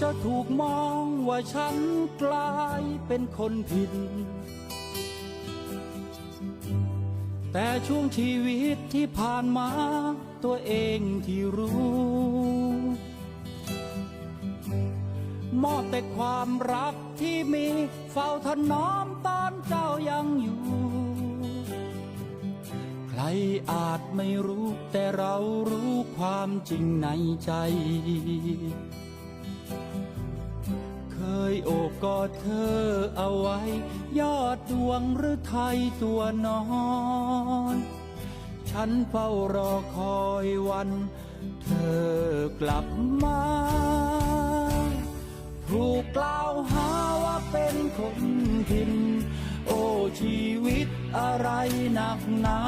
จะถูกมองว่าฉันกลายเป็นคนผิด แต่ช่วงชีวิตที่ผ่านมาตัวเองที่รู้ มอบแต่ความรักที่มีเฝ้าถนอมตอนเจ้ายังอยู่ ใครอาจไม่รู้แต่เรารู้ความจริงในใจ กอดเธอเอาไว้ ยอดดวงหรือไทยตัวนอยฉันเฝ้ารอคอยวัน เธอกลับมาถูกกล่าวหาว่าเป็นคนผิดโอ้ชีวิตอะไรหนักหนา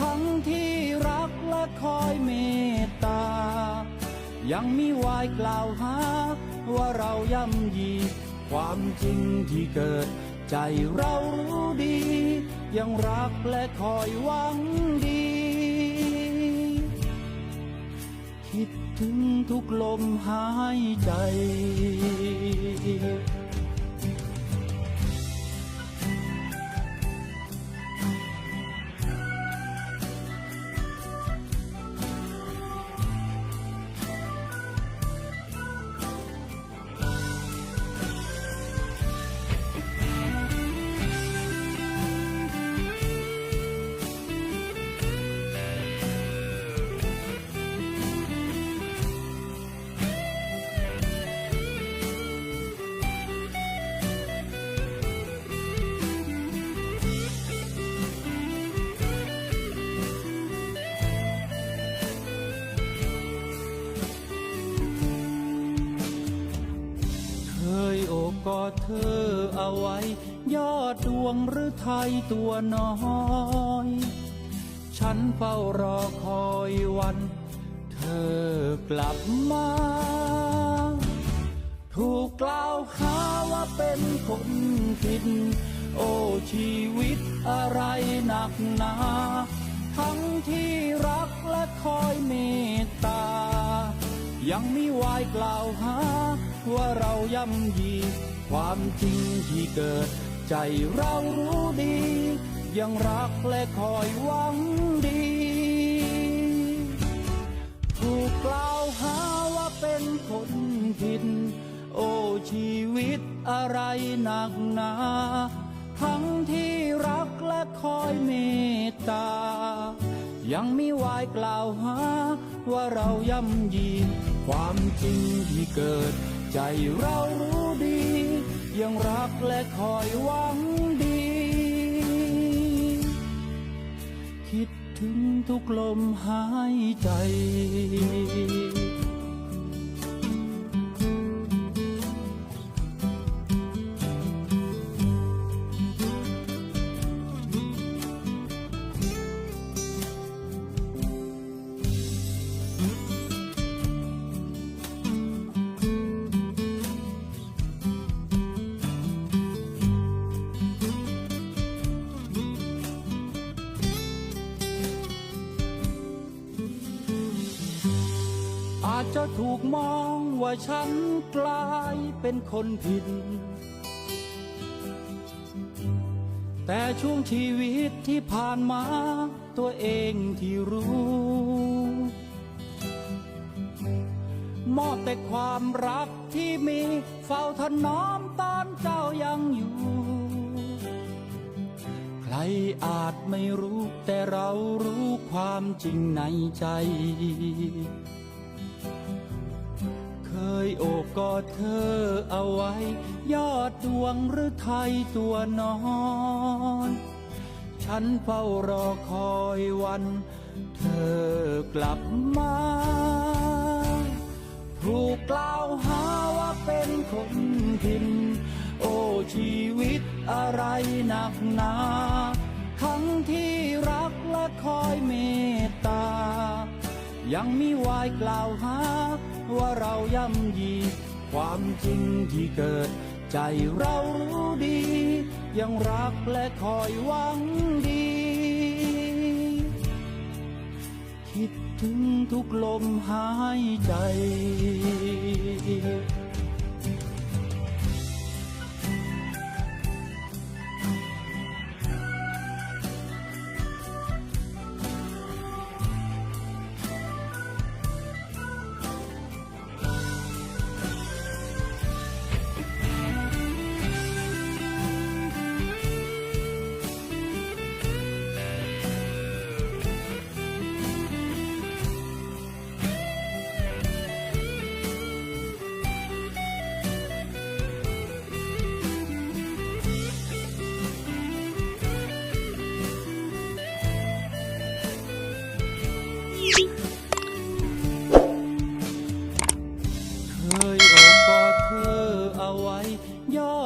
ทั้งที่รักและคอยเมตตา ยังมีวายกล่าวหา ว่าเราย่ำยี ความจริงที่เกิด ใจเรารู้ดี ยังรักและคอยหวังดี คิดถึงทุกลมหายใจ ไว้ ยอดดวงหรือไทยตัวน้อย ฉันเฝ้ารอคอยวัน เธอกลับมา ถูกกล่าวหาว่าเป็นคนผิด โอ้ชีวิตอะไรหนักหนาทั้งที่รักและคอยเมตตา ยังมีวายกล่าวหา ว่าเราย่ำยี ความจริงที่เกิด ใจเรารู้ดี ยังรักและคอยหวังดี ถูกกล่าวหาว่าเป็นคนผิด โอ้ชีวิตอะไรหนักหนาทั้งที่รักและคอยเมตตา ยังมีวายกล่าวหา ว่าเราย่ำยี ความจริงที่เกิด ใจเรารู้ดี ยังรักและคอยหวังดี คิดถึงทุกลมหายใจ จจะถูกมองว่าฉันกลายเป็นคนผิด แต่ช่วงชีวิตที่ผ่านมาตัวเองที่รู้ มอบแต่ความรักที่มีเฝ้าถนอมตอนเจ้ายังอยู่ ใครอาจไม่รู้แต่เรารู้ความจริงในใจ โอบกอดเธอเอาไว้ ยอดดวงหรือไทยตัวนอยฉันเฝ้ารอคอยวัน เธอกลับมาถูกกล่าวหาว่าเป็นคนผิดโอ้ชีวิตอะไรหนักหนา ทั้งที่รักและคอยเมตตา ยังมีวายกล่าวหา ว่าเราย่ำยี ความจริงที่เกิด ใจเรารู้ดี ยังรักและคอยหวังดี คิดถึงทุกลมหายใจ